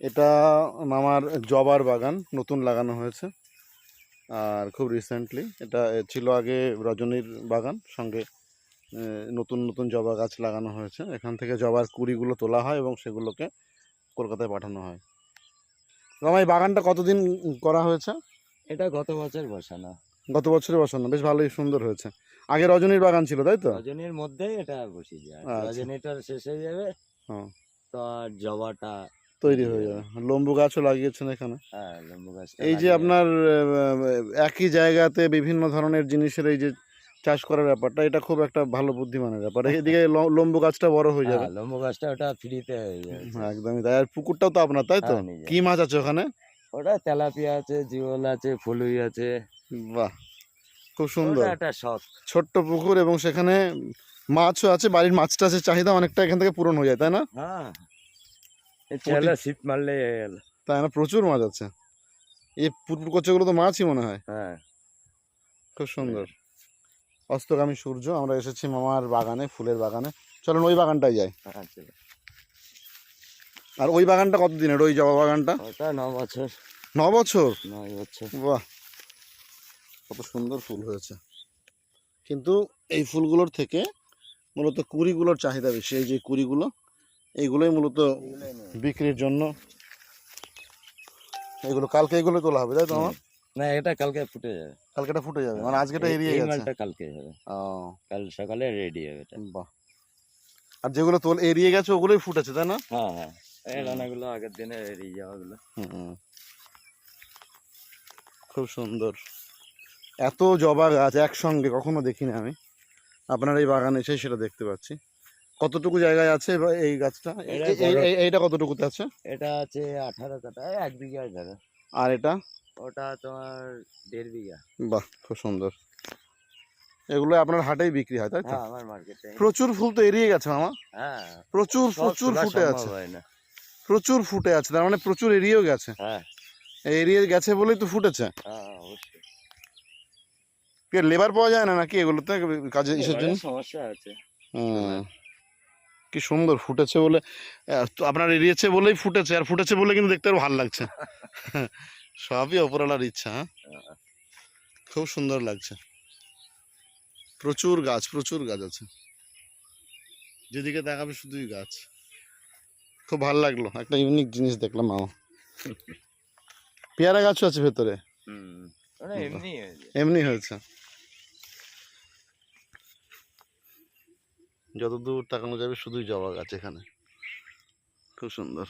এটা মামার জবার বাগান নতুন লাগানো হয়েছে। আর খুব রিসেন্টলি এটা ছিল আগে রজনীর বাগান সঙ্গে নতুন নতুন জবা গাছ লাগানো হয়েছে। এখান থেকে জবার কুড়িগুলো তোলা হয় এবং সেগুলোকে কলকাতায় পাঠানো হয়। মামা এই বাগানটা কতদিন করা হয়েছে? এটা গত বছর বসানো। গত বছরে বসানো বেশ ভালোই সুন্দর হয়েছে। আগে রজনীর বাগান ছিল তাই তো? রজনীর মধ্যেই এটা বসে যায় আচ্ছা। রজনীটা শেষ হয়ে যাবে হ্যাঁ। তো আর জবাটা তৈরি হয়ে যাবে। লম্বু গাছও লাগিয়েছেন এখানে। হ্যাঁ লেম্বু এই যে আপনার একই জায়গাতে বিভিন্ন ধরনের জিনিসের এই যে চাষ করার ব্যাপারটা এটা খুব একটা ভালো বুদ্ধিমানের ব্যাপার। এদিকে লম্বু গাছটা বড় হয়ে যাবে। হ্যাঁ, লেম্বু গাছটা ওটা ফ্রিতে হয়ে হ্যাঁ, একদমই তাই। আর পুকুরটাও তো আপনার তাই তো? হ্যাঁ, কি মাছ আছে ওখানে? ওটা তেলাপিয়া আছে জিওল আছে ফুলুই আছে। বাহ! খুব সুন্দর। একটা শখ। ছোট্ট পুকুর এবং সেখানে মাছও আছে বাড়ির মাছটা আছে চাহিদা অনেকটা এখান থেকে পূরণ হয়ে যায় তাই না? হ্যাঁ। চলে শীত মারলে গেল তাই না প্রচুর মাছ আছে। এই পুকুর কচ্ছগুলো তো মাছই মনে হয়। হ্যাঁ। খুব সুন্দর। অস্তগামী সূর্য আমরা এসেছি মামার বাগানে ফুলের বাগানে। চলুন ওই বাগানটায় যাই। আচ্ছা আর ওই বাগানটা কত দিনের ওই জবা বাগানটা? ন বছর। ন বছর? নয় বছর। বাহ! কত সুন্দর ফুল হয়েছে। কিন্তু এই ফুলগুলোর থেকে মূলত কুড়িগুলোর চাহিদা বেশি। এই যে কুড়িগুলো এইগুলোই মূলত বিক্রির জন্য। এগুলো কালকে এগুলো তোলা হবে তাই তো আমার না এটা কালকে ফুটে যাবে। কালকেটা ফুটে যাবে মানে আজকেটা এড়িয়ে গেছে। মালটা কালকে হবে। ও। কাল সকালে রেডি হবে এটা। বাহ। আর যেগুলো তোল এড়িয়ে গেছে ওগুলোই ফুটেছে তাই না? হ্যাঁ হ্যাঁ। এই রান্নাগুলো আগের দিনে রেডি যাওয়াগুলো হুম। খুব সুন্দর। এত জবা গাছ একসঙ্গে কখনো দেখিনি আমি। আপনার এই বাগানে এসে সেটা দেখতে পাচ্ছি। কতটুকু জায়গায় আছে এই গাছটা? এইটা কতটুকুতে আছে? এটা আছে আঠারো কাটা এক বিঘায় ধরো আর এটা? ওটা তোমার দেড় বিঘা। বাহ খুব সুন্দর। এগুলো আপনার হাটেই বিক্রি হয় তাই তো? হ্যাঁ আমার মার্কেটে প্রচুর ফুল তো এড়িয়ে গেছে মামা। হ্যাঁ প্রচুর প্রচুর ফুটে আছে। প্রচুর ফুটে আছে তার মানে প্রচুর এড়িয়েও গেছে। হ্যাঁ। এড়িয়ে গেছে বলেই তো ফুটেছে। হ্যাঁ অবশ্যই। লেবার পাওয়া যায় না নাকি এগুলোতে? কাজে ইসের জন্য? সমস্যা আছে। হুম। কি সুন্দর ফুটেছে বলে আপনার এড়িয়েছে বলেই ফুটেছে আর ফুটেছে বলে কিন্তু দেখতে আরও ভালো লাগছে। সবই অপরালার ইচ্ছা হ্যাঁ? খুব সুন্দর লাগছে। প্রচুর গাছ প্রচুর গাছ আছে। যেদিকে দেখাবে শুধুই গাছ। খুব ভালো লাগল একটা ইউনিক জিনিস দেখলাম মামা। পেয়ারা গাছও আছে ভেতরে। হয়েছে। এমনি হয়েছে। যতদূর তাকানো যাবে শুধুই জবা গাছ এখানে। খুব সুন্দর।